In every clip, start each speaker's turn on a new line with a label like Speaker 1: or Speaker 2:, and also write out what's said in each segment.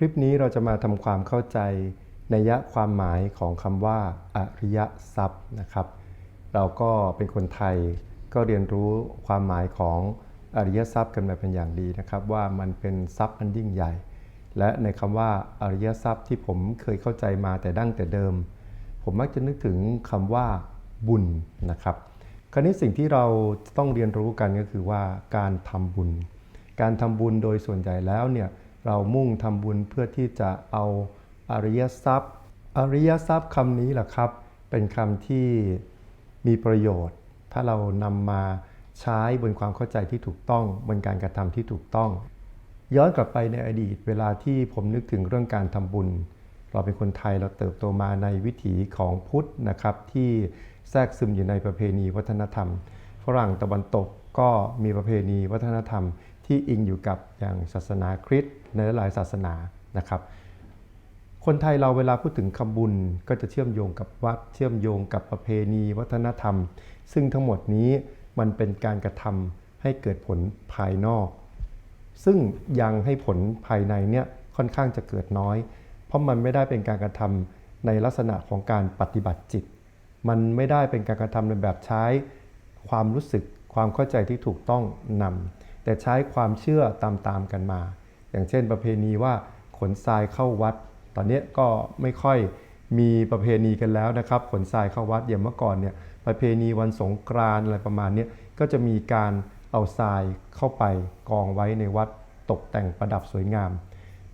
Speaker 1: คลิปนี้เราจะมาทำความเข้าใจนัยยะความหมายของคำว่าอริยทรัพย์นะครับ เราก็เป็นคนไทยก็เรียนรู้ความหมายของอริยทรัพย์กันมาเป็นอย่างดีนะครับ ว่ามันเป็นทรัพย์อันยิ่งใหญ่ และในคำว่าอริยทรัพย์ที่ผมเคยเข้าใจมาแต่ดั้งแต่เดิม ผมมักจะนึกถึงคำว่าบุญนะครับ คราวนี้สิ่งที่เราต้องเรียนรู้กันก็คือว่าการทำบุญ การทำบุญโดยส่วนใหญ่แล้วเนี่ย เรามุ่งทำบุญเพื่อที่จะเอาอริยทรัพย์ อริยทรัพย์คำนี้แหละครับ เป็นคำที่มีประโยชน์ ถ้าเรานำมาใช้บนความเข้าใจที่ถูกต้องบนการกระทำที่ถูกต้อง ย้อนกลับไปในอดีตเวลาที่ผมนึกถึงเรื่องการทำบุญ เราเป็นคนไทยเราเติบโตมาในวิถีของพุทธนะครับ ที่แทรกซึมอยู่ในประเพณีวัฒนธรรม ฝรั่งตะวันตกก็มีประเพณีวัฒนธรรม ที่อิงอยู่กับอย่างศาสนาคริสต์ในหลายศาสนานะครับ คนไทยเราเวลาพูดถึงคำบุญก็จะเชื่อมโยงกับวัดเชื่อมโยงกับประเพณี วัฒนธรรม ซึ่งทั้งหมดนี้มันเป็นการกระทำให้เกิดผลภายนอก ซึ่งยังให้ผลภายในเนี่ยค่อนข้างจะเกิดน้อย เพราะมันไม่ได้เป็นการกระทำในลักษณะของการปฏิบัติจิต มันไม่ได้เป็นการกระทำในแบบใช้ความรู้สึกความเข้าใจที่ถูกต้องนำ แต่ใช้ความเชื่อตามๆกันมา อย่างเช่นประเพณีว่าขนทรายเข้าวัด ตอนนี้ก็ไม่ค่อยมีประเพณีกันแล้วนะครับ ขนทรายเข้าวัดอย่างเมื่อก่อนเนี่ยประเพณีวันสงกรานต์อะไรประมาณนี้ก็จะมีการเอาทรายเข้าไปกองไว้ในวัดตกแต่งประดับสวยงาม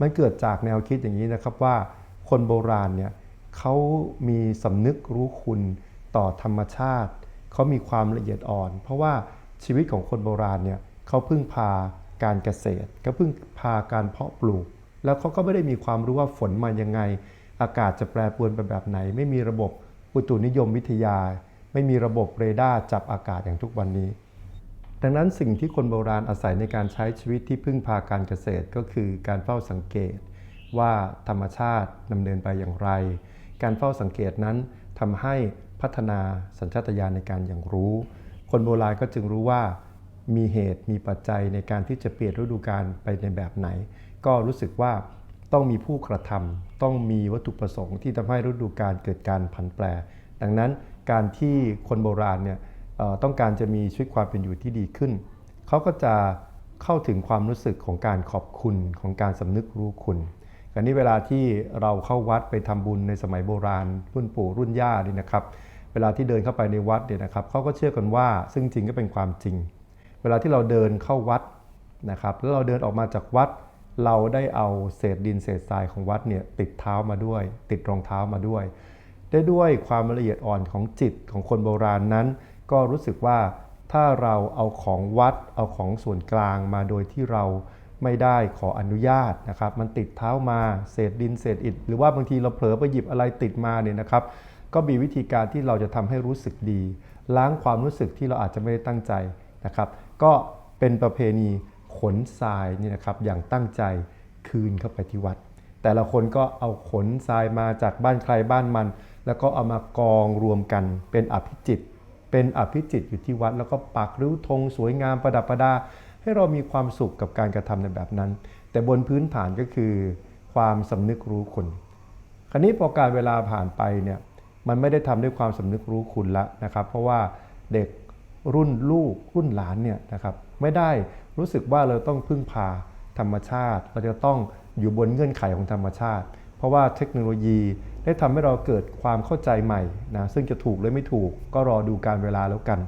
Speaker 1: มันเกิดจากแนวคิดอย่างนี้นะครับว่าคนโบราณเนี่ยเขามีสำนึกรู้คุณต่อธรรมชาติ เขามีความละเอียดอ่อน เพราะว่าชีวิตของคนโบราณเนี่ย เขาพึ่งพาการเกษตรก็พึ่งพาการเพาะปลูก แล้วเขาก็ไม่ได้มีความรู้ว่าฝนมายังไง อากาศจะแปรปรวนไปแบบไหน ไม่มีระบบอุตุนิยมวิทยา ไม่มีระบบเรดาร์จับอากาศอย่างทุกวันนี้ ดังนั้นสิ่งที่คนโบราณอาศัยในการใช้ชีวิตที่พึ่งพาการเกษตรก็คือการเฝ้าสังเกต ว่าธรรมชาติดำเนินไปอย่างไร การเฝ้าสังเกตนั้นทำให้พัฒนาสัญชาตญาณในการอย่างรู้ คนโบราณก็จึงรู้ว่า มีเหตุมีปัจจัยในการที่จะเปลี่ยนฤดูกาลไปในแบบไหน ก็รู้สึกว่าต้องมีผู้กระทำต้องมีวัตถุประสงค์ที่ทำให้ฤดูกาลเกิดการผันแปร ดังนั้นการที่คนโบราณเนี่ยต้องการจะมีชีวิตความเป็นอยู่ที่ดีขึ้น เขาก็จะเข้าถึงความรู้สึกของการขอบคุณของการสำนึกรู้คุณอันนี้เวลาที่เราเข้าวัดไปทำบุญในสมัยโบราณ รุ่นปู่รุ่นย่านี่นะครับ เวลาที่เดินเข้าไปในวัดเนี่ยนะครับเขาก็เชื่อกันว่าซึ่งจริงก็เป็นความจริง เวลาที่เราเดินเข้าวัดนะครับแล้วเราเดินออกมาจากวัด เราได้เอาเศษดินเศษทรายของวัดเนี่ยติดเท้ามาด้วย ติดรองเท้ามาด้วย ได้ด้วยความละเอียดอ่อนของจิตของคนโบราณนั้น ก็รู้สึกว่าถ้าเราเอาของวัดเอาของส่วนกลางมาโดยที่เราไม่ได้ขออนุญาตนะครับ มันติดเท้ามาเศษดินเศษอิฐหรือว่าบางทีเราเผลอไปหยิบอะไรติดมาเนี่ยนะครับ ก็มีวิธีการที่เราจะทำให้รู้สึกดี ล้างความรู้สึกที่เราอาจจะไม่ได้ตั้งใจ นะครับ ก็เป็นประเพณีขนทรายนี่นะครับอย่างตั้งใจคืนเข้าไปที่วัด แต่ละคนก็เอาขนทรายมาจากบ้านใครบ้านมัน แล้วก็เอามากองรวมกันเป็นอภิจิต เป็นอภิจิตอยู่ที่วัด แล้วก็ปักริ้วธงสวยงามประดับประดา ให้เรามีความสุขกับการกระทำในแบบนั้น แต่บนพื้นฐานก็คือ ความสำนึกรู้คุณคราวนี้พอการเวลาผ่านไปเนี่ยมันไม่ได้ทำด้วยความสำนึกรู้คุณละนะครับ เพราะว่าเด็ก รุ่นลูกรุ่นหลานเนี่ยนะครับไม่ได้รู้สึกว่าเราต้องพึ่งพาธรรมชาติ เราจะต้องอยู่บนเงื่อนไขของธรรมชาติ เพราะว่าเทคโนโลยีได้ทำให้เราเกิดความเข้าใจใหม่นะซึ่งจะถูกหรือไม่ถูกก็รอดูการเวลาแล้วกัน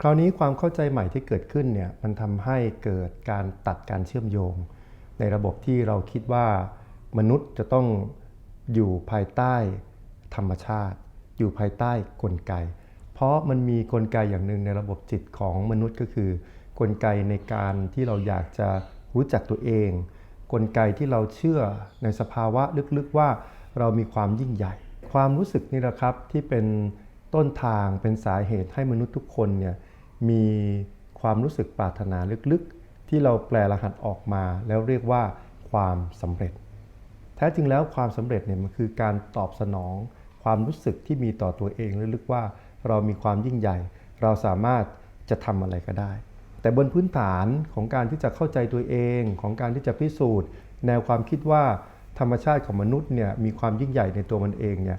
Speaker 1: คราวนี้ความเข้าใจใหม่ที่เกิดขึ้นเนี่ยมันทำให้เกิดการตัดการเชื่อมโยง ในระบบที่เราคิดว่ามนุษย์จะต้องอยู่ภายใต้ธรรมชาติ อยู่ภายใต้กลไก เพราะมันมีกลไกอย่างหนึ่งในระบบจิตของมนุษย์ก็คือ กลไกในการที่เราอยากจะรู้จักตัวเอง กลไกที่เราเชื่อในสภาวะลึกๆว่าเรามีความยิ่งใหญ่ ความรู้สึกนี่แหละครับที่เป็นต้นทางเป็นสาเหตุให้มนุษย์ทุกคนเนี่ยมีความรู้สึกปรารถนาลึกๆ ที่เราแปลรหัสออกมาแล้วเรียกว่าความสำเร็จ แท้จริงแล้วความสำเร็จเนี่ยมันคือการตอบสนองความรู้สึกที่มีต่อตัวเองลึกๆว่า เรามีความยิ่งใหญ่ เราสามารถจะทำอะไรก็ได้ แต่บนพื้นฐานของการที่จะเข้าใจตัวเองของการที่จะพิสูจน์ แนวความคิดว่าธรรมชาติของมนุษย์เนี่ยมีความยิ่งใหญ่ในตัวมันเองเนี่ย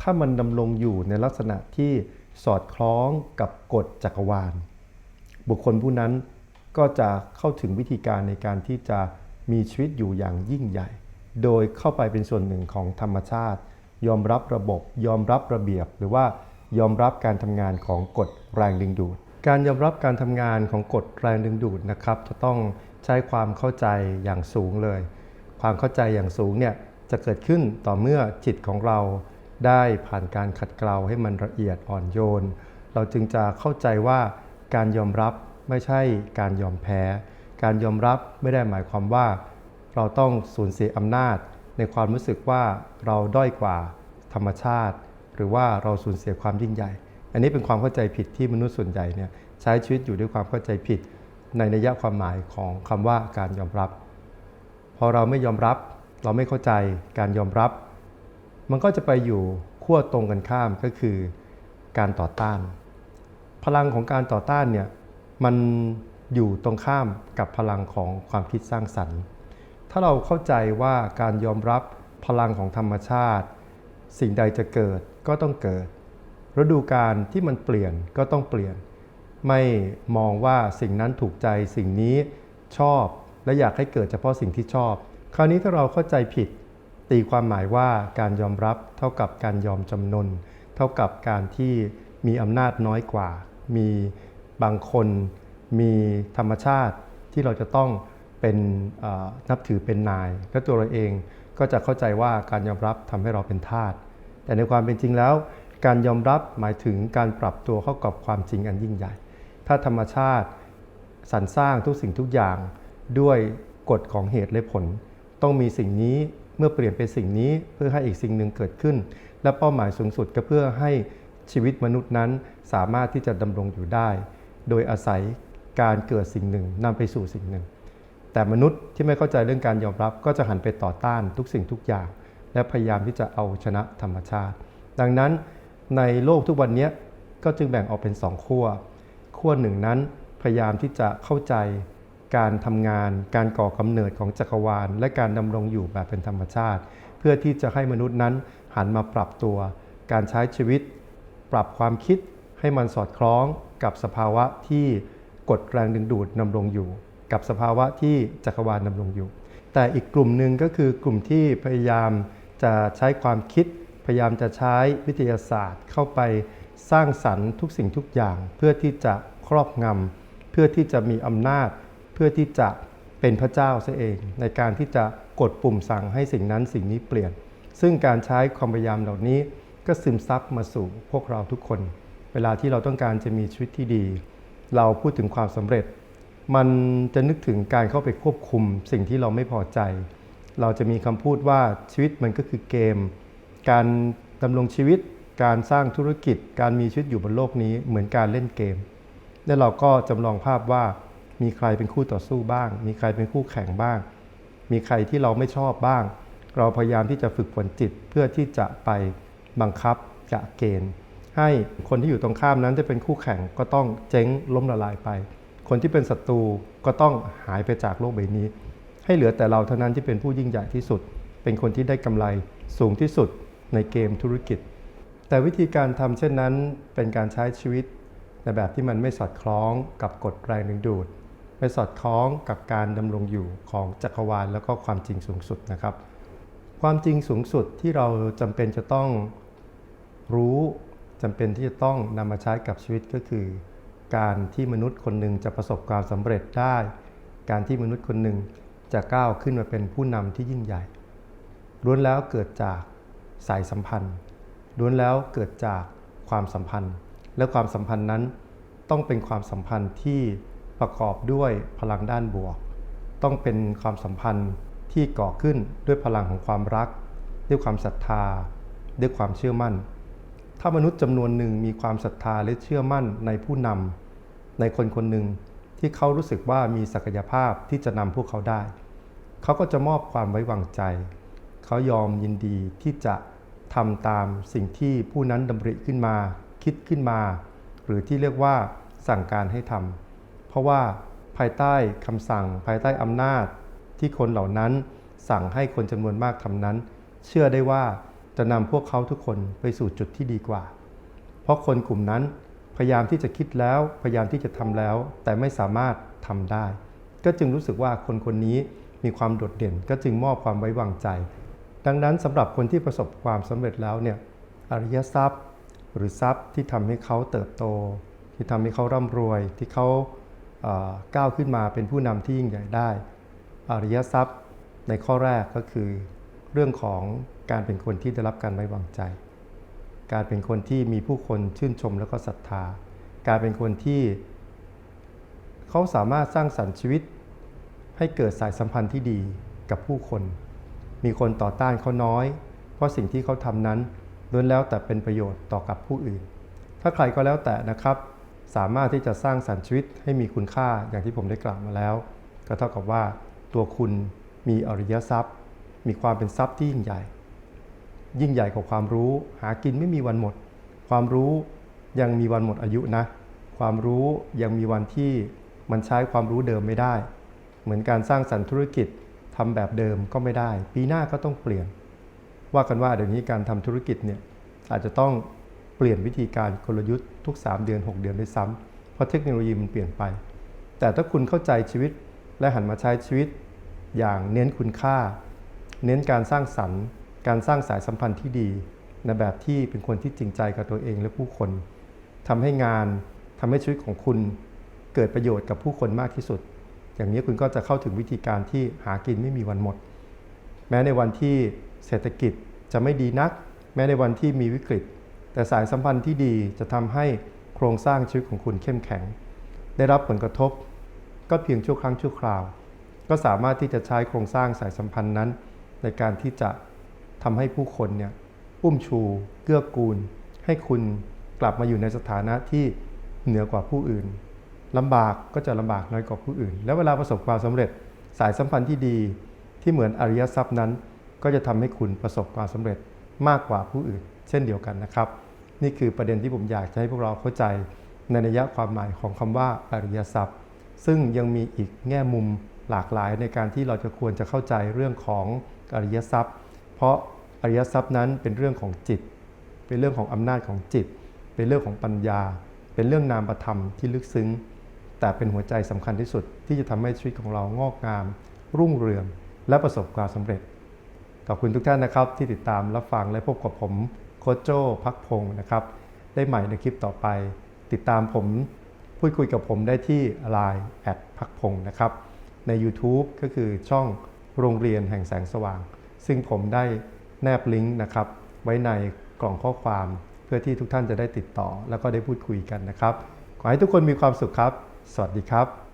Speaker 1: ถ้ามันดำรงอยู่ในลักษณะที่สอดคล้องกับกฎจักรวาล บุคคลผู้นั้นก็จะเข้าถึงวิธีการในการที่จะมีชีวิตอยู่อย่างยิ่งใหญ่ โดยเข้าไปเป็นส่วนหนึ่งของธรรมชาติ ยอมรับระบบ ยอมรับระเบียบหรือว่า ยอมรับการทำงานของกฎแรงดึงดูด การยอมรับการทำงานของกฎแรงดึงดูดนะครับ จะต้องใช้ความเข้าใจอย่างสูงเลย ความเข้าใจอย่างสูงเนี่ยจะเกิดขึ้นต่อเมื่อจิตของเราได้ผ่านการขัดเกลาให้มันละเอียดอ่อนโยน เราจึงจะเข้าใจว่าการยอมรับไม่ใช่การยอมแพ้ การยอมรับไม่ได้หมายความว่า เราต้องสูญเสียอำนาจในความรู้สึกว่าเราด้อยกว่าธรรมชาติ หรือว่าเราสูญเสียความยิ่งใหญ่ อันนี้เป็นความเข้าใจผิดที่มนุษย์ส่วนใหญ่เนี่ยใช้ชีวิตอยู่ด้วยความเข้าใจผิด ในนัยยะความหมายของคำว่าการยอมรับ พอเราไม่ยอมรับ เราไม่เข้าใจการยอมรับ มันก็จะไปอยู่ขั้วตรงกันข้ามก็คือการต่อต้าน พลังของการต่อต้านเนี่ยมันอยู่ตรงข้ามกับพลังของความคิดสร้างสรรค์ ถ้าเราเข้าใจว่าการยอมรับพลังของธรรมชาติ สิ่งใดจะเกิดก็ต้องเกิด ฤดูการที่มันเปลี่ยนก็ต้องเปลี่ยน ไม่มองว่าสิ่งนั้นถูกใจสิ่งนี้ชอบ และอยากให้เกิดเฉพาะสิ่งที่ชอบ คราวนี้ถ้าเราเข้าใจผิด ตีความหมายว่าการยอมรับเท่ากับการยอมจำนน เท่ากับการที่มีอำนาจน้อยกว่า มีบางคน มีธรรมชาติที่เราจะต้องเป็นนับถือเป็นนาย และตัวเราเอง ก็จะเข้าใจว่าการยอมรับทำให้เราเป็นทาสแต่ในความเป็นจริงแล้ว การยอมรับหมายถึงการปรับตัวเข้ากับความจริงอันยิ่งใหญ่ ถ้าธรรมชาติสรรสร้างทุกสิ่งทุกอย่างด้วยกฎของเหตุและผล ต้องมีสิ่งนี้เมื่อเปลี่ยนเป็นสิ่งนี้เพื่อให้อีกสิ่งหนึ่งเกิดขึ้น และเป้าหมายสูงสุดก็เพื่อให้ชีวิตมนุษย์นั้นสามารถที่จะดำรงอยู่ได้ โดยอาศัยการเกิดสิ่งหนึ่งนำไปสู่สิ่งหนึ่ง แต่มนุษย์ที่ไม่เข้าใจเรื่องการยอมรับ ก็จะหันไปต่อต้านทุกสิ่งทุกอย่าง และพยายามที่จะเอาชนะธรรมชาติ ดังนั้นในโลกทุกวันนี้ก็จึงแบ่งออกเป็นสองขั้วขั้วหนึ่งนั้นพยายามที่จะเข้าใจการทำงาน การก่อกำเนิดของจักรวาล และการดำรงอยู่แบบเป็นธรรมชาติ เพื่อที่จะให้มนุษย์นั้นหันมาปรับตัว การใช้ชีวิต ปรับความคิดให้มันสอดคล้องกับสภาวะที่กดแรงดึงดูดดำรงอยู่ กับสภาวะที่จักรวาลดำรงอยู่ แต่อีกกลุ่มหนึ่งก็คือกลุ่มที่พยายามจะใช้ความคิด พยายามจะใช้วิทยาศาสตร์เข้าไปสร้างสรรค์ทุกสิ่งทุกอย่าง เพื่อที่จะครอบงำเพื่อที่จะมีอำนาจ เพื่อที่จะเป็นพระเจ้าซะเอง ในการที่จะกดปุ่มสั่งให้สิ่งนั้นสิ่งนี้เปลี่ยน ซึ่งการใช้ความพยายามเหล่านี้ก็ซึมซับมาสู่พวกเราทุกคน เวลาที่เราต้องการจะมีชีวิตที่ดี เราพูดถึงความสำเร็จ มันจะนึกถึงการเข้าไปควบคุมสิ่งที่เราไม่พอใจ เราจะมีคำพูดว่าชีวิตมันก็คือเกม การดำรงชีวิต การสร้างธุรกิจ การมีชีวิตอยู่บนโลกนี้เหมือนการเล่นเกม และเราก็จำลองภาพว่ามีใครเป็นคู่ต่อสู้บ้าง มีใครเป็นคู่แข่งบ้าง มีใครที่เราไม่ชอบบ้าง เราพยายามที่จะฝึกฝนจิตเพื่อที่จะไปบังคับจะเกณฑ์ ให้คนที่อยู่ตรงข้ามนั้นที่เป็นคู่แข่งก็ต้องเจ๊งล้มละลายไป คนที่เป็นศัตรูก็ต้องหายไปจากโลกใบนี้ ให้เหลือแต่เราเท่านั้นที่เป็นผู้ยิ่งใหญ่ที่สุด เป็นคนที่ได้กำไรสูงที่สุดในเกมธุรกิจ แต่วิธีการทำเช่นนั้นเป็นการใช้ชีวิตในแบบที่มันไม่สอดคล้องกับกฎแรงดึงดูด ไม่สอดคล้องกับการดำรงอยู่ของจักรวาลแล้วก็ความจริงสูงสุดนะครับ ความจริงสูงสุดที่เราจำเป็นจะต้องรู้จำเป็นที่จะต้องนำมาใช้กับชีวิตก็คือ การที่มนุษย์คนหนึ่งจะประสบความสำเร็จได้ การที่มนุษย์คนหนึ่งจะก้าวขึ้นมาเป็นผู้นำที่ยิ่งใหญ่ล้วนแล้วเกิดจากสายสัมพันธ์ล้วนแล้วเกิดจากความสัมพันธ์ และความสัมพันธ์นั้นต้องเป็นความสัมพันธ์ที่ประกอบด้วยพลังด้านบวก ต้องเป็นความสัมพันธ์ที่ก่อขึ้นด้วยพลังของความรัก ด้วยความศรัทธา ด้วยความเชื่อมั่น ถ้ามนุษย์จำนวนหนึ่งมีความศรัทธาและเชื่อมั่นในผู้นำในคนคนหนึ่งที่เขารู้สึกว่ามีศักยภาพที่จะนำพวกเขาได้ เขาก็จะมอบความไว้วางใจ เขายอมยินดีที่จะทำตามสิ่งที่ผู้นั้นดำริขึ้นมา คิดขึ้นมา หรือที่เรียกว่าสั่งการให้ทำเพราะว่าภายใต้คำสั่ง ภายใต้อำนาจ ที่คนเหล่านั้นสั่งให้คนจำนวนมากทำนั้น เชื่อได้ว่า จะนำพวกเขาทุกคนไปสู่จุดที่ดีกว่า เพราะคนกลุ่มนั้นพยายามที่จะคิดแล้ว พยายามที่จะทำแล้ว แต่ไม่สามารถทำได้ ก็จึงรู้สึกว่าคนคนนี้มีความโดดเด่น ก็จึงมอบความไว้วางใจ ดังนั้นสำหรับคนที่ประสบความสำเร็จแล้วเนี่ยอริยทรัพย์ หรือทรัพย์ที่ทำให้เขาเติบโต ที่ทำให้เขาร่ำรวย ที่เขาก้าวขึ้นมาเป็นผู้นำที่ยิ่งใหญ่ได้ อริยทรัพย์ในข้อแรกก็คือเรื่องของ การเป็นคนที่ได้รับการไว้วางใจ การเป็นคนที่มีผู้คนชื่นชมแล้วก็ศรัทธา การเป็นคนที่ เขาสามารถสร้างสรรค์ชีวิต ให้เกิดสายสัมพันธ์ที่ดีกับผู้คน มีคนต่อต้านเขาน้อย เพราะสิ่งที่เขาทำนั้นล้วนแล้วแต่เป็นประโยชน์ต่อกับผู้อื่น ถ้าใครก็แล้วแต่นะครับ สามารถที่จะสร้างสรรค์ชีวิตให้มีคุณค่าอย่างที่ผมได้กล่าวมาแล้ว ก็เท่ากับว่าตัวคุณมีอริยทรัพย์ มีความเป็นทรัพย์ที่ยิ่งใหญ่ ยิ่งใหญ่กว่าความรู้ หากินไม่มีวันหมด ความรู้ยังมีวันหมดอายุนะ ความรู้ยังมีวันที่มันใช้ความรู้เดิมไม่ได้ เหมือนการสร้างสรรค์ธุรกิจทำแบบเดิมก็ไม่ได้ ปีหน้าก็ต้องเปลี่ยน ว่ากันว่าเดี๋ยวนี้การทำธุรกิจเนี่ยอาจจะต้องเปลี่ยนวิธีการกลยุทธ์ทุก 3 เดือน 6 เดือนด้วยซ้ำเพราะเทคโนโลยีมันเปลี่ยนไป แต่ถ้าคุณเข้าใจชีวิตและหันมาใช้ชีวิต อย่างเน้นคุณค่า เน้นการสร้างสรรค์ การสร้างสายสัมพันธ์ที่ดีในแบบที่เป็นคนที่จริงใจกับตัวเองและผู้คนทำให้งานทำให้ชีวิตของคุณเกิดประโยชน์กับผู้คนมากที่สุด อย่างนี้คุณก็จะเข้าถึงวิธีการที่หากินไม่มีวันหมด แม้ในวันที่เศรษฐกิจจะไม่ดีนัก แม้ในวันที่มีวิกฤต แต่สายสัมพันธ์ที่ดีจะทำให้โครงสร้างชีวิตของคุณเข้มแข็ง ได้รับผลกระทบ ก็เพียงชั่วครั้งชั่วคราว ก็สามารถที่จะใช้โครงสร้างสายสัมพันธ์นั้น ในการที่จะ ทำให้ผู้คนเนี่ยอุ้มชูเกื้อกูล ให้คุณกลับมาอยู่ในสถานะที่เหนือกว่าผู้อื่นลำบากก็จะลำบากน้อยกว่าผู้อื่น แล้วเวลาประสบความสำเร็จสายสัมพันธ์ที่ดีที่เหมือนอริยทรัพย์นั้น ก็จะทำให้คุณประสบความสำเร็จมากกว่าผู้อื่น เช่นเดียวกันนะครับ นี่คือประเด็นที่ผมอยากจะให้พวกเราเข้าใจในนัยยะความหมายของคำว่าอริยทรัพย์ ซึ่งยังมีอีกแง่มุมหลากหลายในการที่เราจะควรจะเข้าใจเรื่องของอริยทรัพย์ เพราะอริยทรัพย์นั้นเป็นเรื่องของจิต เป็นเรื่องของอำนาจของจิต เป็นเรื่องของปัญญา เป็นเรื่องนามธรรมที่ลึกซึ้ง แต่เป็นหัวใจสำคัญที่สุดที่จะทำให้ชีวิตของเรางอกงาม รุ่งเรือง และประสบความสำเร็จ ขอบคุณทุกท่านนะครับ ที่ติดตามรับฟังและพบกับผมโคชโจพักพงศ์นะครับ ได้ใหม่ในคลิปต่อไป ติดตามผมพูดคุยกับผมได้ที่ Line แอดพักพงศ์นะครับ ใน YouTube ก็คือช่องโรงเรียนแห่งแสงสว่าง ซึ่งผมได้แนบลิงก์นะครับไว้ในกล่องข้อความ เพื่อที่ทุกท่านจะได้ติดต่อ แล้วก็ได้พูดคุยกันนะครับ ขอให้ทุกคนมีความสุขครับ สวัสดีครับ